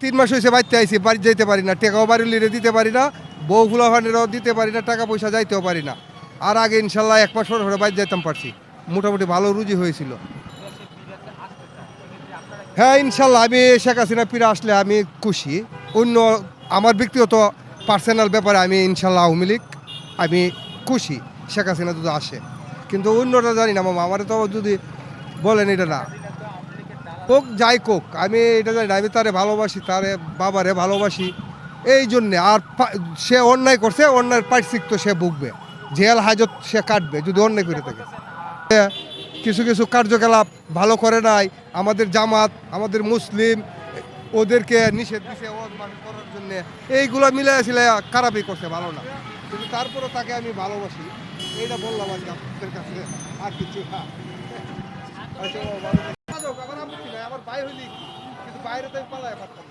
তিন মাস হয়েছে বাড়িতে আইছি, বাড়ি যেতে পারি না, টাকাও বাড়ি লিরে দিতে পারি না, বউ ফুলাফানেরও দিতে পারি না, টাকা পয়সা যাইতেও পারি না। আর আগে ইনশাল্লাহ এক মাস পরে বাড়ি যাইতাম পারছি। মোটামুটি ভালো রুজি হয়েছিল। হ্যাঁ ইনশাল্লাহ আমি শেখ হাসিনা ফিরে আসলে আমি খুশি। অন্য আমার ব্যক্তিগত পার্সোনাল ব্যাপারে আমি ইনশাল্লাহ আওয়ামী লীগ, আমি খুশি, শেখ হাসিনা যদি আসে। কিন্তু অন্যটা জানি না মামা, আমার তো যদি বলেন এটা না। কোক যাই কোক, আমি এটা জানি আমি তারে ভালোবাসি, তারে বাবারে ভালোবাসি, এই জন্যে। আর সে অন্যায় করছে, অন্যায়ের তো সে ভুগবে। জেল হাজত সে কাটবে, যদি অন্যায় করে থাকে। কিছু কিছু কার্যকলাপ ভালো করে নাই, আমাদের জামাত, আমাদের মুসলিম, ওদেরকে নিষেধ দিছে করার জন্য। এইগুলো মিলে ছিল খারাপই করছে, ভালো না। কিন্তু তারপরে তাকে আমি ভালোবাসি। এইটা বললাম আজকে আপনাদের কাছে। আর কিছু থাকবেন। আমার ভাই হইলি কিন্তু বাইরে তো পালাই পারতাম